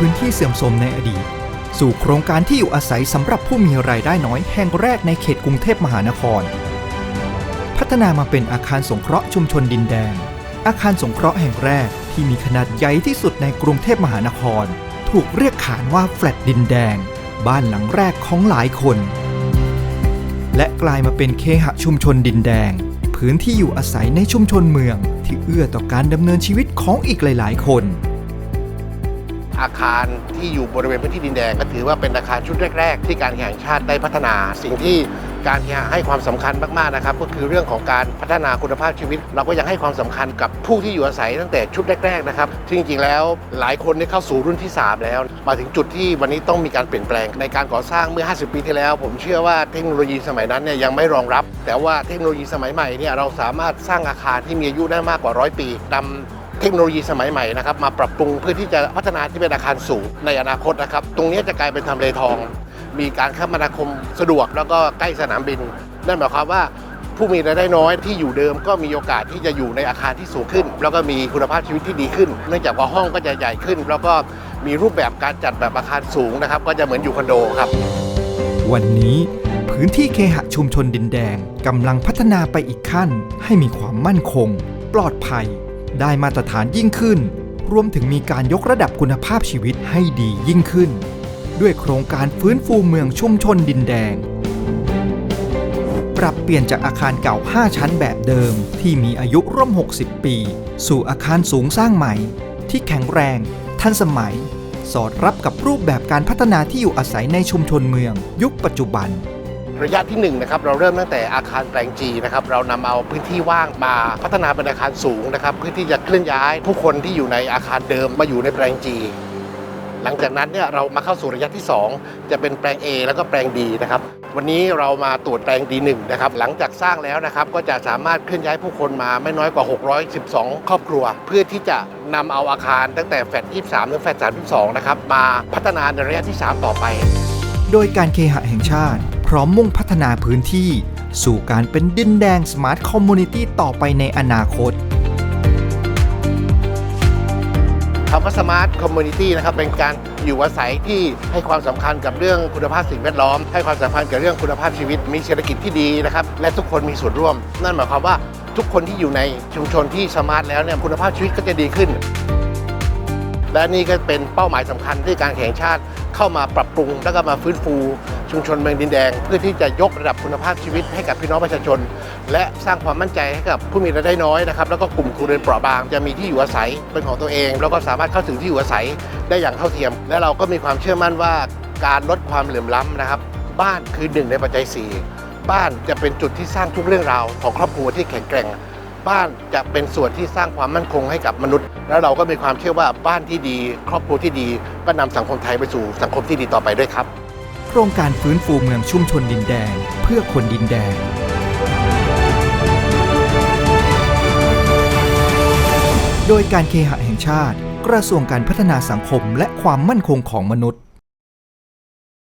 พื้นที่เสื่อมโทรมในอดีต สู่โครงการที่อยู่อาศัยสำหรับผู้มีรายได้น้อยแห่งแรกในเขตกรุงเทพมหานคร พัฒนามาเป็นอาคารสงเคราะห์ชุมชนดินแดง อาคารสงเคราะห์แห่งแรกที่มีขนาดใหญ่ที่สุดในกรุงเทพมหานคร ถูกเรียกขานว่าแฟลตดินแดง บ้านหลังแรกของหลายคน และกลายมาเป็นเคหะชุมชนดินแดง พื้นที่อยู่อาศัยในชุมชนเมือง ที่เอื้อต่อการดำเนินชีวิตของอีกหลาย ๆ คน อาคารที่อยู่บริเวณพื้นที่ดินแดง ก็ถือว่าเป็นอาคารชุดแรก ๆ ที่การแข่งชาติได้พัฒนา สิ่งที่ การแข่งให้ความสำคัญมากๆนะครับก็คือเรื่องของการพัฒนาคุณภาพชีวิต เราก็ยังให้ความสำคัญกับผู้ที่อยู่อาศัยตั้งแต่ชุดแรกๆนะครับจริงๆแล้วหลายคนได้เข้าสู่รุ่นที่ 3 แล้ว มาถึงจุดที่วันนี้ต้องมีการเปลี่ยนแปลงในการก่อสร้างเมื่อ 50 ปีที่แล้ว ผมเชื่อว่าเทคโนโลยีสมัยนั้นเนี่ยยังไม่รองรับ แต่ว่าเทคโนโลยีสมัยใหม่เนี่ยเราสามารถสร้างอาคารที่มีอายุได้มากกว่าร้อยปีนำเทคโนโลยีสมัยใหม่นะครับมาปรับปรุงเพื่อที่จะพัฒนาที่เป็นอาคารสูงในอนาคตนะครับ ตรงนี้จะกลายเป็นทำเลทอง มีการคมนาคมสะดวกแล้วก็ใกล้สนามบิน นั่นหมายความว่าผู้มีรายได้น้อยที่อยู่เดิมก็มีโอกาสที่จะอยู่ในอาคารที่สูงขึ้น แล้วก็มีคุณภาพชีวิตที่ดีขึ้น เนื่องจากว่าห้องก็จะใหญ่ขึ้น แล้วก็มีรูปแบบการจัดแบบอาคารสูงนะครับ ก็จะเหมือนอยู่คอนโดครับ วันนี้พื้นที่เคหะชุมชนดินแดงกำลังพัฒนาไปอีกขั้น ให้มีความมั่นคง ปลอดภัย ได้มาตรฐานยิ่งขึ้น รวมถึงมีการยกระดับคุณภาพชีวิตให้ดียิ่งขึ้น ด้วยโครงการฟื้นฟูเมืองชุมชนดินแดง ปรับเปลี่ยนจากอาคารเก่า 5 ชั้นแบบเดิมที่มีอายุร่วม 60 ปี สู่อาคารสูงสร้างใหม่ ที่แข็งแรง ทันสมัย สอดรับกับรูปแบบการพัฒนาที่อยู่อาศัยในชุมชนเมือง ยุคปัจจุบันระยะที่1นะครับเราเริ่มตั้งแต่อาคารแปลงจีนะครับเรานำเอาพื้นที่ว่างมาพัฒนาเป็นอาคารสูงนะครับเพื่อที่จะเคลื่อนย้ายผู้คนที่อยู่ในอาคารเดิมมาอยู่ในแปลงจี หลังจากนั้นเนี่ยเรามาเข้าสู่ระยะที่ 2 จะเป็นแปลง A แล้วก็แปลง D นะครับวันนี้เรามาตรวจแปลง D1 นะครับหลังจากสร้างแล้วนะครับก็จะสามารถเคลื่อนย้ายผู้คนมาไม่น้อยกว่า 612 ครอบครัว เพื่อที่จะนำเอาอาคารตั้งแต่แฟลต23 ถึงแฟลต32 นะครับมาพัฒนาในระยะที่ 3 ต่อไป โดยการเคหะแห่งชาติ พร้อมมุ่งพัฒนาพื้นที่ สู่การเป็นดินแดงสมาร์ทคอมมูนิตี้ต่อไปในอนาคต คำว่า Smart Community นะครับเป็นการอยู่อาศัยที่ให้ความสำคัญกับเรื่องคุณภาพสิ่งแวดล้อม ให้ความสำคัญกับเรื่องคุณภาพชีวิต มีเศรษฐกิจที่ดีนะครับและทุกคนมีส่วนร่วม นั่นหมายความว่าทุกคนที่อยู่ในชุมชนที่สมาร์ทแล้วเนี่ยคุณภาพชีวิตก็จะดีขึ้น และนี่ก็เป็นเป้าหมายสำคัญที่การแข่งชาติเข้ามาปรับปรุง แล้วก็มาฟื้นฟู ชุมชนเมืองดินแดง เพื่อที่จะยกระดับคุณภาพชีวิตให้กับพี่น้องประชาชน และสร้างความมั่นใจให้กับผู้มีรายได้น้อยนะครับแล้วก็กลุ่มครัวเรือนเปราะบางจะมีที่อยู่อาศัยเป็นของตัวเอง แล้วก็สามารถเข้าถึงที่อยู่อาศัยได้อย่างเท่าเทียม และเราก็มีความเชื่อมั่นว่าการลดความเหลื่อมล้ำนะครับ บ้านคือหนึ่งในปัจจัยสี่บ้านจะเป็นจุดที่สร้างทุกเรื่องราวของครอบครัวที่แข็งแกร่ง บ้านจะเป็นส่วนที่สร้างความมั่นคงให้กับมนุษย์ แล้วเราก็มีความเชื่อว่าบ้านที่ดี ครอบครัวที่ดี ก็นำสังคมไทยไปสู่สังคมที่ดีต่อไปด้วยครับ โครงการฟื้นฟูเมืองชุมชนดินแดง เพื่อคนดินแดง โดยการเคหะแห่งชาติ กระทรวงการพัฒนาสังคมและความมั่นคงของมนุษย์